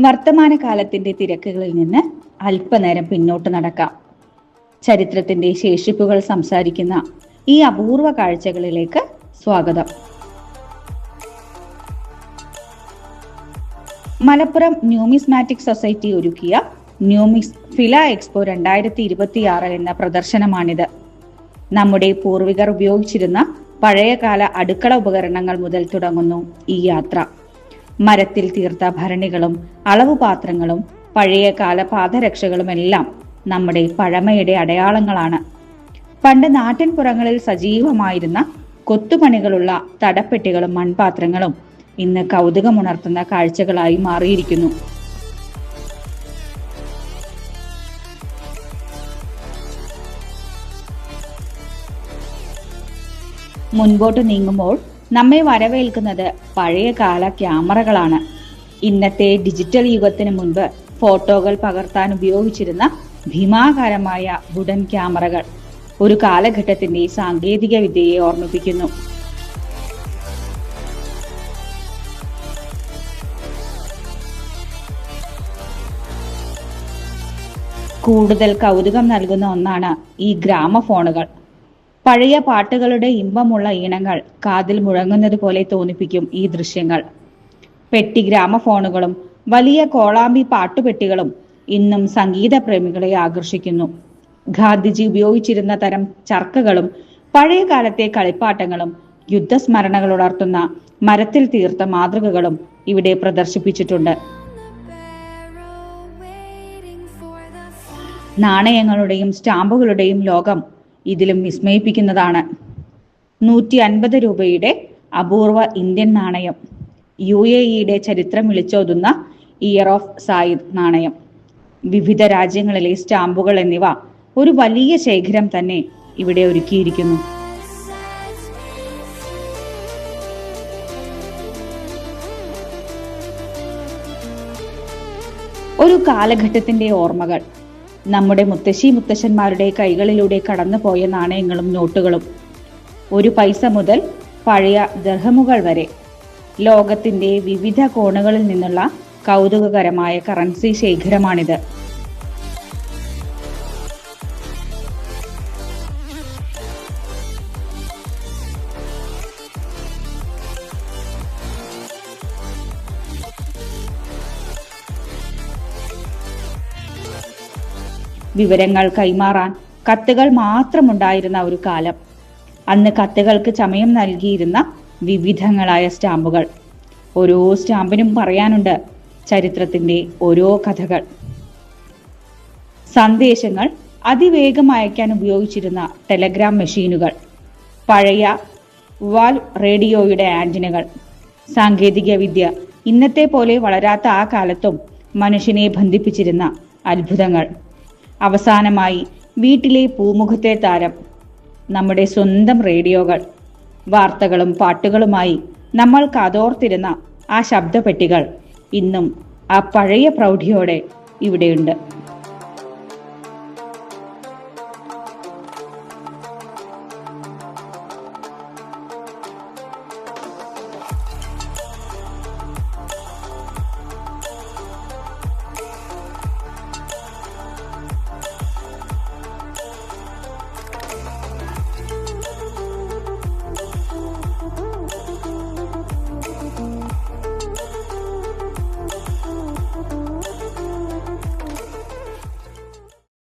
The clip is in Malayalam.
വർത്തമാനകാലത്തിന്റെ തിരക്കുകളിൽ നിന്ന് അല്പനേരം പിന്നോട്ട് നടക്കാം. ചരിത്രത്തിന്റെ ശേഷിപ്പുകൾ സംസാരിക്കുന്ന ഈ അപൂർവ കാഴ്ചകളിലേക്ക് സ്വാഗതം. മലപ്പുറം ന്യൂമിസ്മാറ്റിക് സൊസൈറ്റി ഒരുക്കിയ ന്യൂമിക്സ് ഫില എക്സ്പോ രണ്ടായിരത്തി ഇരുപത്തിയാറ് എന്ന പ്രദർശനമാണിത്. നമ്മുടെ പൂർവികർ ഉപയോഗിച്ചിരുന്ന പഴയകാല അടുക്കള ഉപകരണങ്ങൾ മുതൽ തുടങ്ങുന്നു ഈ യാത്ര. മരത്തിൽ തീർത്ത ഭരണികളും അളവുപാത്രങ്ങളും പഴയകാല പാദരക്ഷകളും എല്ലാം നമ്മുടെ പഴമയുടെ അടയാളങ്ങളാണ്. പണ്ട് നാട്ടിൻപുറങ്ങളിൽ സജീവമായിരുന്ന കൊത്തുപണികളുള്ള തടപ്പെട്ടികളും മൺപാത്രങ്ങളും ഇന്ന് കൗതുകമുണർത്തുന്ന കാഴ്ചകളായി മാറിയിരിക്കുന്നു. മുൻപോട്ട് നീങ്ങുമ്പോൾ നമ്മെ വരവേൽക്കുന്നത് പഴയ കാല ക്യാമറകളാണ്. ഇന്നത്തെ ഡിജിറ്റൽ യുഗത്തിന് മുൻപ് ഫോട്ടോകൾ പകർത്താൻ ഉപയോഗിച്ചിരുന്ന ഭീമാകാരമായ വുഡൻ ക്യാമറകൾ ഒരു കാലഘട്ടത്തിന്റെ സാങ്കേതിക വിദ്യയെ ഓർമ്മിപ്പിക്കുന്നു. കൂടുതൽ കൗതുകം നൽകുന്ന ഒന്നാണ് ഈ ഗ്രാമഫോണുകൾ. പഴയ പാട്ടുകളുടെ ഇമ്പമുള്ള ഈണങ്ങൾ കാതിൽ മുഴങ്ങുന്നത് പോലെ തോന്നിപ്പിക്കും ഈ ദൃശ്യങ്ങൾ. പെട്ടി ഗ്രാമഫോണുകളും വലിയ കോളാമ്പി പാട്ടുപെട്ടികളും ഇന്നും സംഗീത പ്രേമികളെ ആകർഷിക്കുന്നു. ഗാന്ധിജി ഉപയോഗിച്ചിരുന്ന തരം ചർക്കകളും പഴയ കാലത്തെ കളിപ്പാട്ടങ്ങളും യുദ്ധസ്മരണകൾ ഉണർത്തുന്ന മരത്തിൽ തീർത്ത മാതൃകകളും ഇവിടെ പ്രദർശിപ്പിച്ചിട്ടുണ്ട്. നാണയങ്ങളുടെയും സ്റ്റാമ്പുകളുടെയും ലോകം ഇതിലും വിസ്മയിപ്പിക്കുന്നതാണ്. നൂറ്റി അൻപത് രൂപയുടെ അപൂർവ ഇന്ത്യൻ നാണയം. യു എ ഇയുടെ ചരിത്രം വിളിച്ചോതുന്ന ഇയർ ഓഫ് സായിദ് നാണയം. വിവിധ രാജ്യങ്ങളിലെ സ്റ്റാമ്പുകൾ എന്നിവ ഒരു വലിയ ശേഖരം തന്നെ ഇവിടെ ഒരുക്കിയിരിക്കുന്നു. ഒരു കാലഘട്ടത്തിന്റെ ഓർമ്മകൾ. നമ്മുടെ മുത്തശ്ശി മുത്തശ്ശന്മാരുടെ കൈകളിലൂടെ കടന്നുപോയ നാണയങ്ങളും നോട്ടുകളും. ഒരു പൈസ മുതൽ പഴയ ദർഹമുകൾ വരെ. ലോകത്തിന്റെ വിവിധ കോണുകളിൽ നിന്നുള്ള കൗതുകകരമായ കറൻസി ശേഖരമാണിത്. വിവരങ്ങൾ കൈമാറാൻ കത്തുകൾ മാത്രമുണ്ടായിരുന്ന ഒരു കാലം. അന്ന് കത്തുകൾക്ക് ചമയം നൽകിയിരുന്ന വിവിധങ്ങളായ സ്റ്റാമ്പുകൾ. ഓരോ സ്റ്റാമ്പിനും പറയാനുണ്ട് ചരിത്രത്തിന്റെ ഓരോ കഥകൾ. സന്ദേശങ്ങൾ അതിവേഗം അയക്കാൻ ഉപയോഗിച്ചിരുന്ന ടെലഗ്രാം മെഷീനുകൾ. പഴയ വാൽ റേഡിയോയുടെ ആന്റിനകൾ സാങ്കേതിക വിദ്യ ഇന്നത്തെ പോലെ വളരാത്ത ആ കാലത്തും മനുഷ്യനെ ബന്ധിപ്പിച്ചിരുന്ന അത്ഭുതങ്ങൾ. അവസാനമായി വീട്ടിലെ പൂമുഖത്തെ താരം നമ്മുടെ സ്വന്തം റേഡിയോകൾ വാർത്തകളും പാട്ടുകളുമായി നമ്മൾ കാതോർത്തിരുന്ന ആ ശബ്ദപ്പെട്ടികൾ ഇന്നും ആ പഴയ പ്രൗഢിയോടെ ഇവിടെയുണ്ട്.